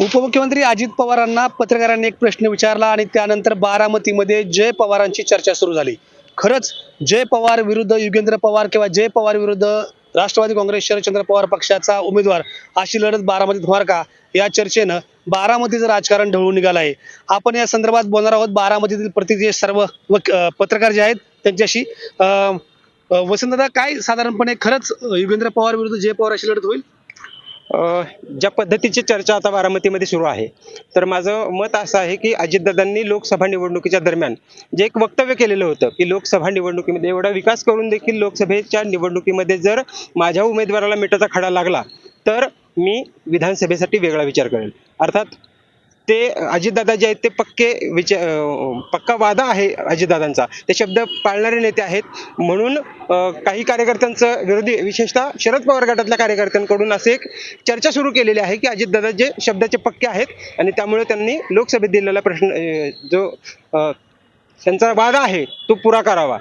उपमुख्यमंत्री अजित पवारांना पत्रकारांनी एक प्रश्न विचारला आणि त्यानंतर बारामतीमध्ये जय पवारांची चर्चा सुरू झाली. खरंच जय पवार विरुद्ध युगेंद्र पवार किंवा जय पवार विरुद्ध राष्ट्रवादी काँग्रेस शरदचंद्र पवार पक्षाचा उमेदवार अशी लढत बारामतीत होणार का? या चर्चेनं बारामतीचं राजकारण ढवळून निघालं आहे. आपण या संदर्भात बोलणार आहोत. बारामतीतील प्रतिक्रिया सर्व पत्रकार जे आहेत त्यांच्याशी अं, काय साधारणपणे खरंच युगेंद्र पवार विरुद्ध जय पवार अशी लढत होईल? ज्या पद्धतीची चर्चा आता बारामतीमध्ये सुरू आहे तर माझं मत असं आहे की अजितदादांनी लोकसभा निवडणुकीच्या दरम्यान जे एक वक्तव्य केलेलं होतं की लोकसभा निवडणुकीमध्ये एवढा विकास करून देखील लोकसभेच्या निवडणुकीमध्ये जर माझ्या उमेदवाराला मिठाचा खडा लागला तर मी विधानसभेसाठी वेगळा विचार करेल. अर्थात ते अजितदादा जे आहेत ते पक्के विचार पक्का वादा आहे अजितदादांचा. ते शब्द पाळणारे नेते आहेत. म्हणून काही कार्यकर्त्यांचं विरोधी विशेषतः शरद पवार गटातल्या कार्यकर्त्यांकडून असे एक चर्चा सुरू केलेली आहे की अजितदादा जे शब्दाचे पक्के आहेत आणि त्यामुळे त्यांनी लोकसभेत दिलेला प्रश्न जो त्यांचा वादा आहे तो पुरा करावा.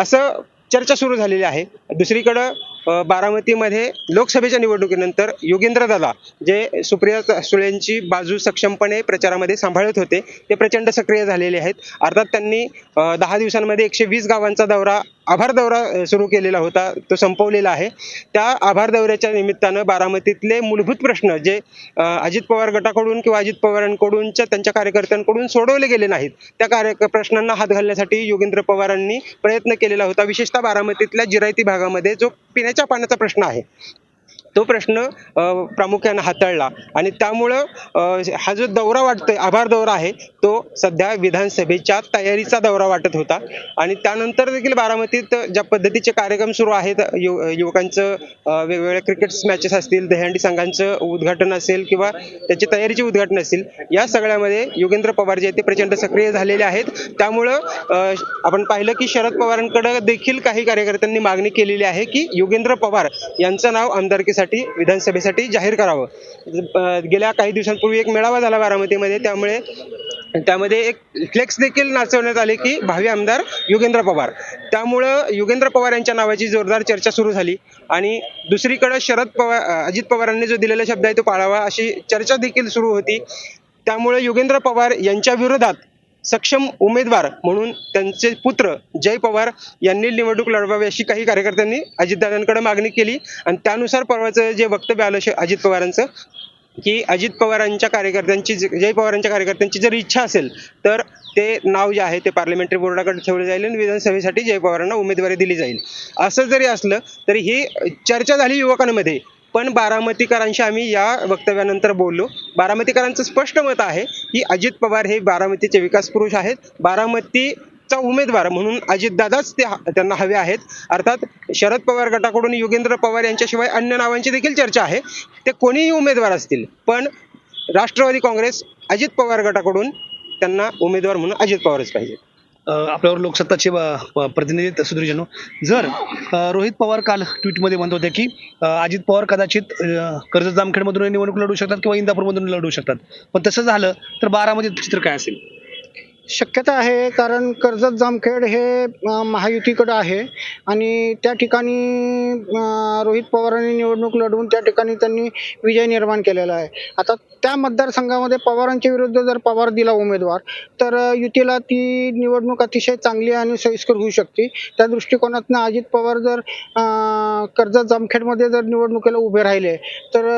असं चर्चा सुरू झालेली आहे. दुसरीकडं बारामतीमध्ये लोकसभेच्या निवडणुकीनंतर योगेंद्र दादा जे सुप्रिया सुळेंची बाजू सक्षमपणे प्रचारामध्ये सांभाळत होते ते प्रचंड सक्रिय झालेले आहेत. अर्थात त्यांनी दहा दिवसांमध्ये एकशे वीस गावांचा दौरा आभार दौरा सुरू केलेला होता तो संपवलेला आहे. त्या आभार दौऱ्याच्या निमित्तानं बारामतीतले मूलभूत प्रश्न जे अजित पवार गटाकडून किंवा अजित पवारांकडूनच्या त्यांच्या कार्यकर्त्यांकडून सोडवले गेले नाहीत त्या कार्य प्रश्नांना हात घालण्यासाठी योगेंद्र पवारांनी प्रयत्न केलेला होता. विशेषतः बारामतीतल्या जिरायती भागामध्ये जो पिण्या पिण्याच्या पाण्याचा प्रश्न आहे. तो प्रश्न प्रामुख्यानं हाताळला. आणि त्यामुळं हा जो दौरा वाटतोय आभार दौरा आहे तो सध्या विधानसभेच्या तयारीचा दौरा वाटत होता. आणि त्यानंतर देखील बारामतीत ज्या पद्धतीचे कार्यक्रम सुरू आहेत यु युवकांचं वेगवेगळ्या क्रिकेट मॅचेस असतील दहंडी संघांचं उद्घाटन असेल किंवा त्याची तयारीचे उद्घाटन असेल या सगळ्यामध्ये योगेंद्र पवार जे आहेत ते प्रचंड सक्रिय झालेले आहेत. त्यामुळं आपण पाहिलं की शरद पवारांकडे देखील काही कार्यकर्त्यांनी मागणी केलेली आहे की योगेंद्र पवार यांचं नाव आमदारकीसाठी विधानसभेसाठी जाहीर करावं. गेल्या काही दिवसांपूर्वी एक मेळावा झाला बारामतीमध्ये त्यामुळे त्यामध्ये एक फ्लेक्स देखील नाचवण्यात आले की भावी आमदार योगेंद्र पवार. त्यामुळं योगेंद्र पवार यांच्या नावाची जोरदार चर्चा सुरू झाली आणि दुसरीकडे शरद पवार अजित पवारांनी जो दिलेला शब्द आहे तो पाळावा अशी चर्चा देखील सुरू होती. त्यामुळे योगेंद्र पवार यांच्या विरोधात सक्षम उमेदवार म्हणून त्यांचे पुत्र जय पवार यांनी निवडणूक लढवावी अशी काही कार्यकर्त्यांनी अजितदादांकडे मागणी केली. आणि त्यानुसार परवाचं जे वक्तव्य आलं श- अजित पवारांचं की अजित पवारांच्या कार्यकर्त्यांची जय पवारांच्या कार्यकर्त्यांची जर इच्छा असेल तर ते नाव जे आहे ते पार्लमेंटरी बोर्डाकडे ठेवले जाईल आणि विधानसभेसाठी जय पवारांना उमेदवारी दिली जाईल. असं जरी असलं तरी ही चर्चा झाली युवकांमध्ये. पण बारामतीकरांशी आम्ही या वक्तव्यानंतर बोललो. बारामतीकरांचं स्पष्ट मत आहे की अजित पवार हे बारामतीचे विकास पुरुष आहेत. बारामतीचा उमेदवार म्हणून अजितदादाच ते त्यांना हवे आहेत. अर्थात शरद पवार गटाकडून योगेंद्र पवार यांच्याशिवाय अन्य नावांची देखील चर्चा आहे. ते कोणीही उमेदवार असतील पण राष्ट्रवादी काँग्रेस अजित पवार गटाकडून त्यांना उमेदवार म्हणून अजित पवारच पाहिजे आपल्यावर लोकसत्ताचे प्रतिनिधी सुधीरजनो. जर रोहित पवार काल ट्विटमध्ये म्हणत होते की अजित पवार कदाचित कर्ज कर्जत जामखेडमधून निवडणूक लढू शकतात किंवा इंदापूरमधून लढू शकतात. पण तसं झालं तर बारामध्ये चित्र काय असेल? शक्यता आहे कारण कर्जत जामखेड हे महायुतीकडं आहे. आणि त्या ठिकाणी रोहित पवारांनी निवडणूक लढवून त्या ठिकाणी त्यांनी विजय निर्माण केलेला आहे. आता त्या मतदारसंघामध्ये पवारांच्या विरुद्ध जर पवार दिला उमेदवार तर युतीला ती निवडणूक अतिशय चांगली आणि सोयीस्कर होऊ शकते. त्या दृष्टिकोनातनं अजित पवार जर कर्जत जामखेडमध्ये जर निवडणुकीला उभे राहिले तर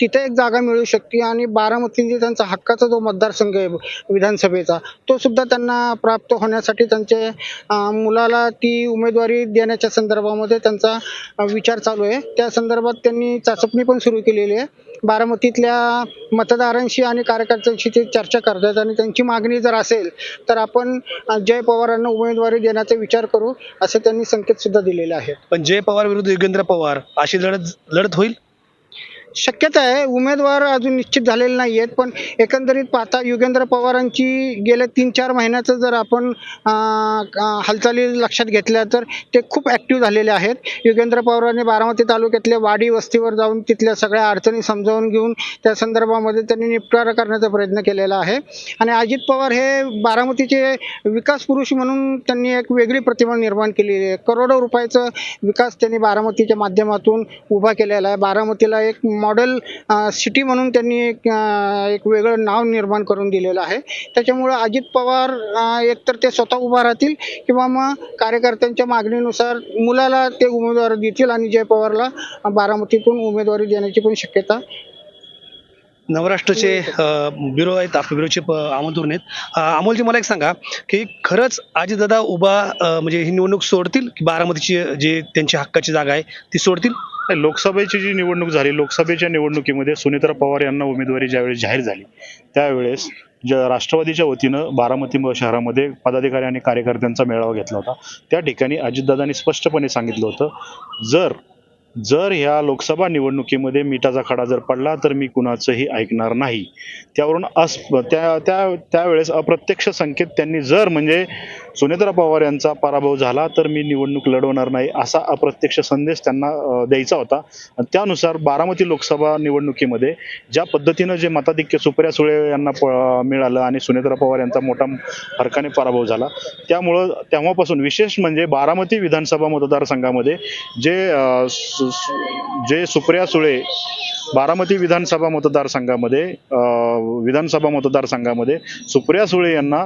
तिथे एक जागा मिळू शकते. आणि बारामती त्यांचा हक्काचा जो मतदारसंघ आहे विधानसभेचा तो सुद्धा त्यांना प्राप्त होण्यासाठी त्यांचे मुलाला ती उमेदवारी देण्याच्या संदर्भामध्ये त्यांचा विचार चालू आहे. त्या संदर्भात त्यांनी चाचपणी पण सुरू केलेली आहे. बारामतीतल्या मतदारांशी आणि कार्यकर्त्यांशी ते चर्चा करतात आणि त्यांची मागणी जर असेल तर आपण जय पवारांना उमेदवारी देण्याचा विचार करू असे त्यांनी संकेत सुद्धा दिलेले आहेत. पण जय पवार विरुद्ध योगेंद्र पवार अशी लढत लढत होईल? शक्यता आहे. उमेदवार अजून निश्चित झालेले नाही आहेत पण एकंदरीत पाहता युगेंद्र पवारांची गेल्या तीन चार महिन्याचं जर आपण हालचाली लक्षात घेतल्या तर ते खूप ॲक्टिव्ह झालेले आहेत. युगेंद्र पवारांनी बारामती तालुक्यातल्या वाडी वस्तीवर जाऊन तिथल्या सगळ्या अडचणी समजावून घेऊन त्या संदर्भामध्ये त्यांनी निपटारा करण्याचा प्रयत्न केलेला आहे. आणि अजित पवार हे बारामतीचे विकास पुरुष म्हणून त्यांनी एक वेगळी प्रतिमा निर्माण केलेली आहे. करोडो रुपयाचं विकास त्यांनी बारामतीच्या माध्यमातून उभा केलेला आहे. बारामतीला एक मॉडेल सिटी म्हणून त्यांनी एक एक वेगळं नाव निर्माण करून दिलेलं आहे. त्याच्यामुळं अजित पवार एकतर ते स्वतः उभा राहतील किंवा मग कार्यकर्त्यांच्या मागणीनुसार मुलाला ते उमेदवारी देतील आणि जय पवारला बारामतीतून उमेदवारी देण्याची पण शक्यता नवराष्ट्राचे ब्युरो आहेत आपले ब्युरोचे आमंत्रण आहेत. अमोलजी मला एक सांगा की खरंच अजितदादा उभा म्हणजे ही निवडणूक सोडतील की बारामतीची जी त्यांची हक्काची जागा आहे ती सोडतील? लोकसभेची जी निवडणूक झाली लोकसभेच्या निवडणुकीमध्ये सुनेत्रा पवार यांना उमेदवारी ज्यावेळेस जाहीर झाली त्यावेळेस ज्या राष्ट्रवादीच्या वतीनं बारामती शहरामध्ये पदाधिकारी आणि कार्यकर्त्यांचा मेळावा घेतला होता. त्या ठिकाणी अजितदादांनी स्पष्टपणे सांगितलं होतं जर जर ह्या लोकसभा निवडणुकीमध्ये मिठाचा खडा जर पडला तर मी कुणाचंही ऐकणार नाही. त्यावरून अस त्या त्या त्यावेळेस अप्रत्यक्ष संकेत त्यांनी जर म्हणजे सुनेत्रा पवार यांचा पराभव झाला तर मी निवडणूक लढवणार नाही असा अप्रत्यक्ष संदेश त्यांना द्यायचा होता. आणि त्यानुसार बारामती लोकसभा निवडणुकीमध्ये ज्या पद्धतीनं जे मताधिक्य सुप्रिया सुळे यांना प- मिळालं आणि सुनेत्रा पवार यांचा मोठा फरकाने पराभव झाला त्यामुळं तेव्हापासून विशेष म्हणजे बारामती विधानसभा मतदारसंघामध्ये जे जे सुप्रिया सुळे बारामती विधानसभा मतदारसंघामध्ये विधानसभा मतदारसंघामध्ये सुप्रिया सुळे यांना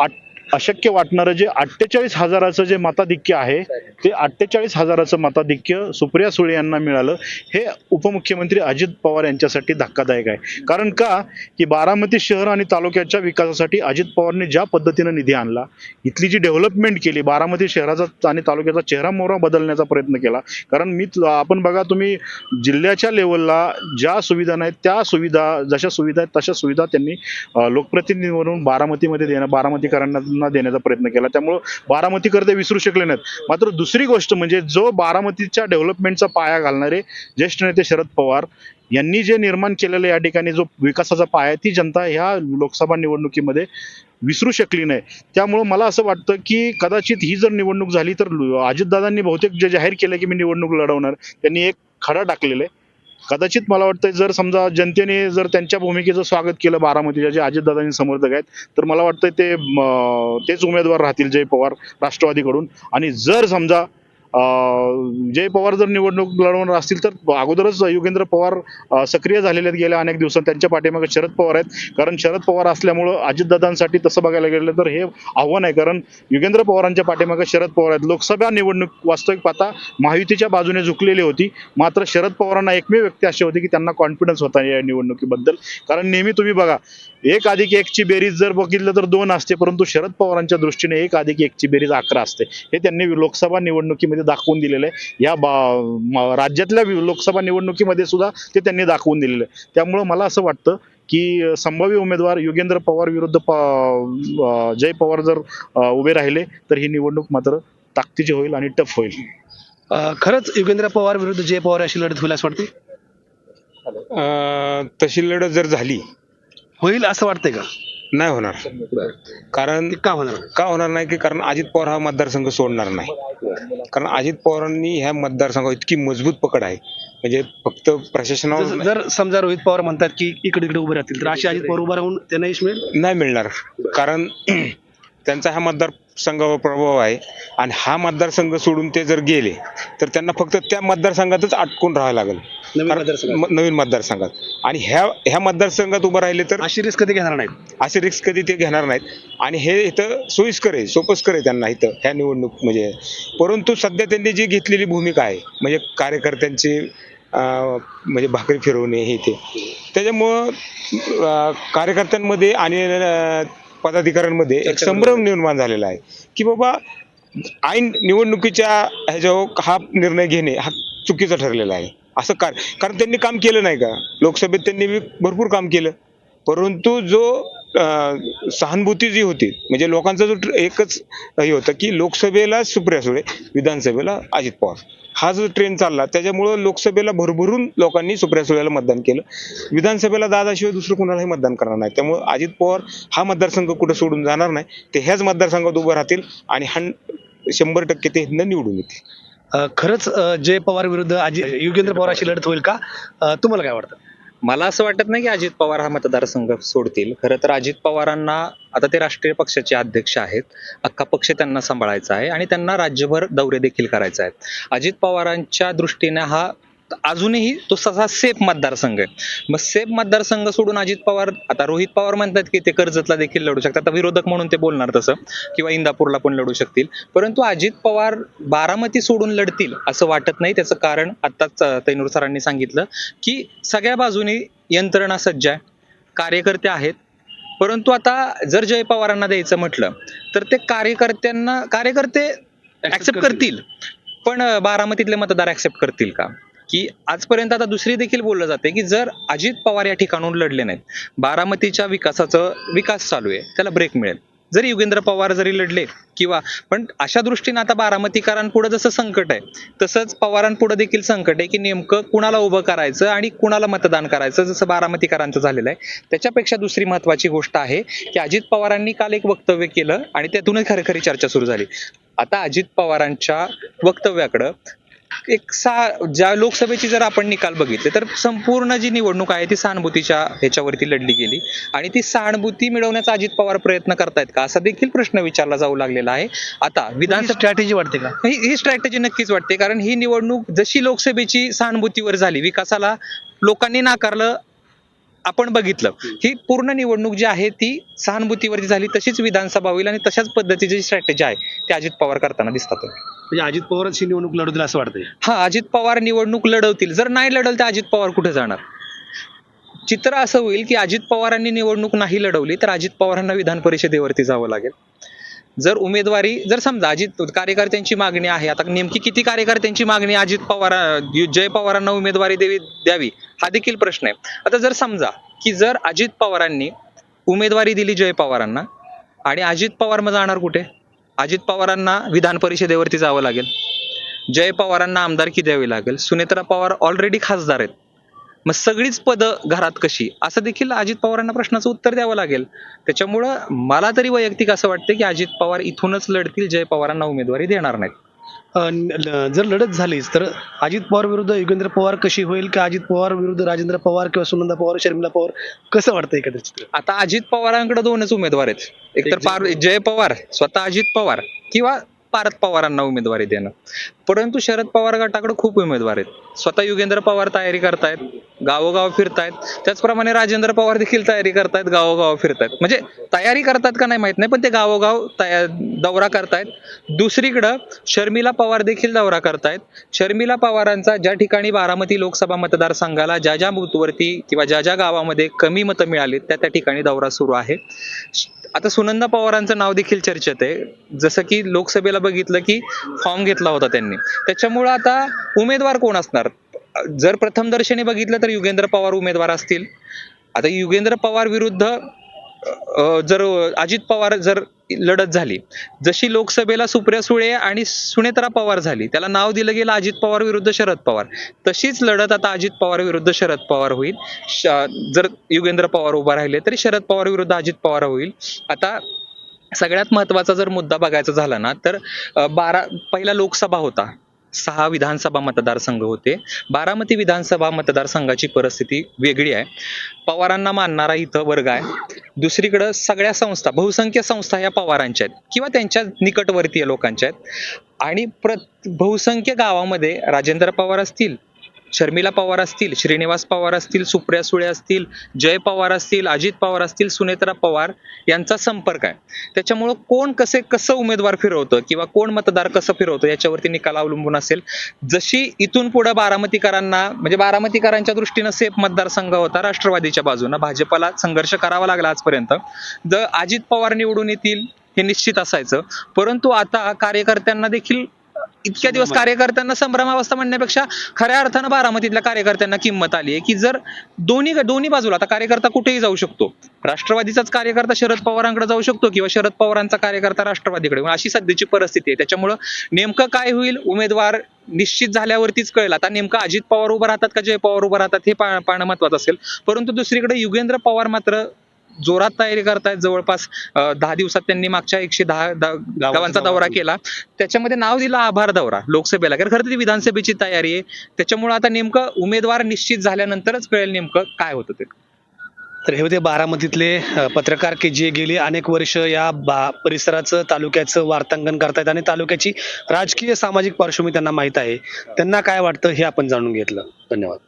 आठ अशक्य वाटणारं जे अठ्ठेचाळीस हजाराचं जे मताधिक्य आहे ते अठ्ठेचाळीस हजाराचं मताधिक्य सुप्रिया सुळे यांना मिळालं. हे उपमुख्यमंत्री अजित पवार यांच्यासाठी धक्कादायक आहे. कारण का? की बारामती शहर आणि तालुक्याच्या विकासासाठी अजित पवारने ज्या पद्धतीनं निधी आणला इथली जी डेव्हलपमेंट केली बारामती शहराचा आणि तालुक्याचा चेहरा मोहरा बदलण्याचा प्रयत्न केला. कारण मी आपण बघा तुम्ही जिल्ह्याच्या लेवलला ज्या सुविधा नाहीत त्या सुविधा जशा सुविधा आहेत तशा सुविधा त्यांनी लोकप्रतिनिधीवरून बारामतीमध्ये देणं बारामतीकरांना देण्याचा प्रयत्न केला. त्यामुळं बारामतीकर ते विसरू शकले नाहीत. मात्र दुसरी गोष्ट म्हणजे जो बारामतीच्या डेव्हलपमेंटचा पाया घालणारे ज्येष्ठ नेते शरद पवार यांनी जे निर्माण केलेलं या ठिकाणी जो विकासाचा पाया ती जनता ह्या लोकसभा निवडणुकीमध्ये विसरू शकली नाही. त्यामुळं मला असं वाटतं की कदाचित ही जर निवडणूक झाली तर अजितदादांनी बहुतेक जे जाहीर केलं की मी निवडणूक लढवणार त्यांनी एक खडा टाकलेला आहे. कदाचित मला वाटतं जर समजा जनतेने जर त्यांच्या भूमिकेचं स्वागत केलं बारामतीच्या जे अजितदादांनी समर्थक आहेत तर मला वाटतं ते तेच उमेदवार राहतील जय पवार राष्ट्रवादीकडून. आणि जर समजा जय पवार जर निवडणूक लढवणार असतील तर अगोदरच युगेंद्र पवार सक्रिय झालेले आहेत गेल्या अनेक दिवसात. त्यांच्या पाठीमागे शरद पवार आहेत. कारण शरद पवार असल्यामुळं अजितदादांसाठी तसं बघायला गेलं तर हे आव्हान आहे. कारण युगेंद्र पवारांच्या पाठीमागे शरद पवार आहेत. लोकसभा निवडणूक वास्तविक पाहता महायुतीच्या बाजूने झुकलेली होती. मात्र शरद पवारांना एकमेव व्यक्ती अशी होती की त्यांना कॉन्फिडन्स होता या निवडणुकीबद्दल. कारण नेहमी तुम्ही बघा एक अधिक एकची बेरीज जर बघितलं तर दोन असते. परंतु शरद पवारांच्या दृष्टीने एक अधिक एकची बेरीज अकरा असते. हे त्यांनी लोकसभा निवडणुकीमध्ये दाखवून दिलेलं आहे. या बा राज्यातल्या लोकसभा निवडणुकीमध्ये सुद्धा ते त्यांनी दाखवून दिलेलं आहे. त्यामुळं मला असं वाटतं की संभाव्य उमेदवार युगेंद्र पवार विरुद्ध जय पवार जर उभे राहिले तर ही निवडणूक मात्र ताकदीची होईल आणि टफ होईल. खरंच युगेंद्र पवार विरुद्ध जय पवार अशी लढत होईल असं वाटते अं, तशी लढत जर झाली होईल असं वाटतंय का? नाही होणार. कारण का होणार? का होणार नाही की कारण अजित पवार हा मतदारसंघ सोडणार नाही. कारण अजित पवारांनी ह्या मतदारसंघावर इतकी मजबूत पकड आहे. म्हणजे फक्त प्रशासनावर जर- जर समजा रोहित पवार म्हणतात की इकडे इकडे उभे राहतील तर अशी अजित पवार उभा राहून त्यांना यश मिळेल? नाही मिळणार. कारण त्यांचा हा मतदारसंघावर प्रभाव आहे. आणि हा मतदारसंघ सोडून ते जर गेले तर त्यांना फक्त त्या मतदारसंघातच अटकून राहावं लागेल. नवीन मतदारसंघात. म- नवीन मतदारसंघात आणि ह्या ह्या मतदारसंघात उभं राहिले तर अशी रिस्क कधी घेणार नाहीत? असे रिक्स कधी ते घेणार नाहीत. आणि हे इथं सोयीस्कर आहे सोपस्कर आहे त्यांना इथं ह्या निवडणूक म्हणजे. परंतु सध्या त्यांनी जी घेतलेली भूमिका आहे म्हणजे कार्यकर्त्यांची अं, म्हणजे भाकरी फिरवणे हे ते. त्याच्यामुळं अं, कार्यकर्त्यांमध्ये आणि अं, पदाधिकाऱ्यांमध्ये एक संभ्रम निर्माण झालेला आहे की बाबा ऐन निवडणुकीच्या ह्याच्यावर हा निर्णय घेणे हा चुकीचा ठरलेला आहे. असं कार कारण त्यांनी काम केलं नाही का? लोकसभेत त्यांनी भरपूर काम केलं. परंतु जो सहानुभूती जी होती म्हणजे लोकांचा जो एकच हे होतं की लोकसभेला सुप्रिया सुळे विधानसभेला अजित पवार. हा जो ट्रेंड चालला त्याच्यामुळं लोकसभेला भरभरून लोकांनी सुप्रिया सुळेला मतदान केलं. विधानसभेला दादाशिवाय दुसरं कोणालाही मतदान करणार नाही. त्यामुळे अजित पवार हा मतदारसंघ कुठं सोडून जाणार नाही ते ह्याच मतदारसंघात उभं राहतील आणि हं शंभर टक्के ते हिंद निवडून येतील. खरंच जय पवार विरुद्ध अजित युगेंद्र पवार अशी लढत होईल का? तुम्हाला काय वाटतं? मला असं वाटत नाही की अजित पवार हा मतदारसंघ सोडतील. खरं तर अजित पवारांना आता ते राष्ट्रीय पक्षाचे अध्यक्ष आहेत. अख्खा पक्ष त्यांना सांभाळायचा आहे आणि त्यांना राज्यभर दौरे देखील करायचे आहेत. अजित पवारांच्या दृष्टीने हा अजूनही तो तसा सेफ मतदारसंघ आहे. मग सेफ मतदारसंघ सोडून अजित पवार आता रोहित पवार म्हणतात की ते कर्जतला देखील लढू शकतात. आता विरोधक म्हणून ते बोलणार तसं किंवा इंदापूरला पण लढू शकतील. परंतु अजित पवार बारामती सोडून लढतील असं वाटत नाही. त्याचं कारण आत्ताच तैनूर सरांनी सांगितलं की सगळ्या बाजूनी यंत्रणा सज्ज आहे कार्यकर्ते आहेत. परंतु आता जर जय पवारांना द्यायचं म्हटलं तर ते कार्यकर्त्यांना कार्यकर्ते ऍक्सेप्ट करतील. पण बारामतीतले मतदार ऍक्सेप्ट करतील का? की आजपर्यंत आता दुसरी देखील बोललं जाते की जर अजित पवार या ठिकाणून लढले नाहीत बारामतीच्या विकासाचं विकास चालू आहे त्याला ब्रेक मिळेल. जरी युगेंद्र पवार जरी लढले किंवा पण अशा दृष्टीने आता बारामतीकरांपुढे जसं संकट आहे तसंच पवारांपुढे देखील संकट आहे की नेमकं कुणाला उभं करायचं आणि कुणाला मतदान करायचं जसं बारामतीकरांचं झालेलं आहे. त्याच्यापेक्षा दुसरी महत्वाची गोष्ट आहे की अजित पवारांनी काल एक वक्तव्य केलं आणि त्यातूनच खरी खरी चर्चा सुरू झाली. आता अजित पवारांच्या वक्तव्याकडं एक सा ज्या लोकसभेची जर आपण निकाल बघितले तर संपूर्ण जी निवडणूक आहे ती सहानुभूतीच्या ह्याच्यावरती लढली गेली. आणि ती सहानुभूती मिळवण्याचा अजित पवार प्रयत्न करतायत का? असा देखील प्रश्न विचारला जाऊ लागलेला आहे. आता विधानसभा स्ट्रॅटेजी वाटते का? ही ही स्ट्रॅटेजी नक्कीच वाटते कारण ही निवडणूक जशी लोकसभेची सहानुभूतीवर झाली विकासाला लोकांनी नाकारलं आपण बघितलं. ही पूर्ण निवडणूक जी आहे ती सहानुभूतीवरती झाली तशीच विधानसभा होईल आणि तशाच पद्धतीची जी स्ट्रॅटेजी आहे ती अजित पवार करताना दिसतात. म्हणजे अजित पवारच ही निवडणूक लढवतील असं वाटतंय. हा अजित पवार निवडणूक लढवतील. जर नाही लढवलं तर अजित पवार कुठे जाणार? चित्र असं होईल की अजित पवारांनी निवडणूक नाही लढवली तर अजित पवारांना विधान परिषदेवरती जावं लागेल. जर उमेदवारी जर समजा अजित कार्यकर्त्यांची मागणी आहे आता नेमकी किती कार्यकर्त्यांची मागणी अजित पवार जय पवारांना उमेदवारी देवी द्यावी हा देखील प्रश्न आहे. आता जर समजा की जर अजित पवारांनी उमेदवारी दिली जय पवारांना आणि अजित पवार मग जाणार कुठे? अजित पवारांना विधान परिषदेवरती जावं लागेल. जय पवारांना आमदारकी द्यावी लागेल. सुनेत्रा पवार ऑलरेडी खासदार आहेत. मग सगळीच पदं घरात कशी? असं देखील अजित पवारांना प्रश्नाचं उत्तर द्यावं लागेल. त्याच्यामुळं मला तरी वैयक्तिक असं वाटतं की अजित पवार इथूनच लढतील जय पवारांना उमेदवारी देणार नाहीत. जर लढत झालीच तर अजित पवार विरुद्ध युगेंद्र पवार कशी होईल का अजित पवार विरुद्ध राजेंद्र पवार किंवा सुनंदा पवार शर्मिला पवार? कसं वाटतं एकंदरीत चित्र? आता अजित पवारांकडे दोनच उमेदवार आहेत. एक तर एक पार जय पवार स्वतः अजित पवार किंवा पारद पवारांना उमेदवारी देणं. परंतु शरद पवार गटाकडे खूप उमेदवार आहेत. स्वतः युगेंद्र पवार तयारी करतायत गावोगाव फिरतायत. त्याचप्रमाणे राजेंद्र पवार देखील तयारी करतायत गावोगाव फिरतायत. म्हणजे तयारी करतात का नाही माहीत नाही पण ते गावोगाव तया दौरा करतायत. दुसरीकडं शर्मिला पवार देखील दौरा करतायत. शर्मिला पवारांचा ज्या ठिकाणी बारामती लोकसभा मतदारसंघाला ज्या ज्या बूथवरती किंवा ज्या ज्या गावामध्ये कमी मतं मिळाली त्या त्या ठिकाणी दौरा सुरू आहे. आता सुनंदा पवारांचं नाव देखील चर्चेत आहे. जसं की लोकसभेला बघितलं की फॉर्म घेतला होता त्यांनी. त्याच्यामुळं आता उमेदवार कोण असणार? जर प्रथमदर्शनी बघितलं तर युगेंद्र पवार उमेदवार असतील. आता युगेंद्र पवार विरुद्ध जर अजित पवार जर लढत झाली जशी लोकसभेला सुप्रिया सुळे आणि सुनेत्रा पवार झाली त्याला नाव दिलं गेलं अजित पवार विरुद्ध शरद पवार. तशीच लढत आता अजित पवार विरुद्ध शरद पवार होईल. जर युगेंद्र पवार उभा राहिले तरी शरद पवार विरुद्ध अजित पवार होईल. आता सगळ्यात महत्त्वाचा जर मुद्दा बघायचा झाला ना तर बारा पहिला लोकसभा होता. सहा विधानसभा मतदारसंघ होते. बारामती विधानसभा मतदारसंघाची परिस्थिती वेगळी आहे. पवारांना मानणारा इथं वर्ग आहे. दुसरीकडं सगळ्या संस्था बहुसंख्य संस्था या पवारांच्या आहेत किंवा त्यांच्या निकटवर्तीय लोकांच्या आहेत. आणि प्र बहुसंख्य गावामध्ये राजेंद्र पवार असतील शर्मिला पवार असतील श्रीनिवास पवार असतील सुप्रिया सुळे असतील जय पवार असतील अजित पवार असतील सुनेत्रा पवार यांचा संपर्क आहे. त्याच्यामुळं कोण कसे कसं उमेदवार फिरवतं किंवा कोण मतदार कसं फिरवतं याच्यावरती निकाल अवलंबून असेल. जशी इथून पुढे बारामतीकरांना म्हणजे बारामतीकरांच्या दृष्टीनं सेफ मतदारसंघ होता राष्ट्रवादीच्या बाजूनं. भाजपला संघर्ष करावा लागला आजपर्यंत. द अजित पवार निवडून येतील हे निश्चित असायचं. परंतु आता कार्यकर्त्यांना देखील इतक्या दिवस कार्यकर्त्यांना संभ्रमावस्था म्हणण्यापेक्षा खऱ्या अर्थानं बारामतीतल्या कार्यकर्त्यांना किंमत आली आहे की जर दोन्ही दोन्ही बाजूला आता कार्यकर्ता कुठेही जाऊ शकतो राष्ट्रवादीचाच कार्यकर्ता शरद पवारांकडे जाऊ शकतो किंवा शरद पवारांचा कार्यकर्ता राष्ट्रवादीकडे अशी सध्याची परिस्थिती आहे. त्याच्यामुळं नेमकं काय होईल उमेदवार निश्चित झाल्यावरतीच कळेल. आता नेमकं अजित पवार उभं राहतात का जय पवार उभं राहतात हे पाहणं महत्वाचं असेल. परंतु दुसरीकडे युगेंद्र पवार मात्र जोरात तयारी करतायत. जवळपास दहा दिवसात त्यांनी मागच्या एकशे दहा गावांचा दौरा केला. त्याच्यामध्ये नाव दिलं आभार दौरा लोकसभेला. कारण खरं तर ती विधानसभेची तयारी आहे. त्याच्यामुळे आता नेमकं उमेदवार निश्चित झाल्यानंतरच कळेल नेमकं काय होतं ते. तर हे होते बारामतीतले पत्रकार की जे गेली. अनेक वर्ष या बा परिसराचं तालुक्याचं वार्तांकन करतायत आणि तालुक्याची राजकीय सामाजिक पार्श्वभूमी त्यांना माहीत आहे. त्यांना काय वाटतं हे आपण जाणून घेतलं. धन्यवाद.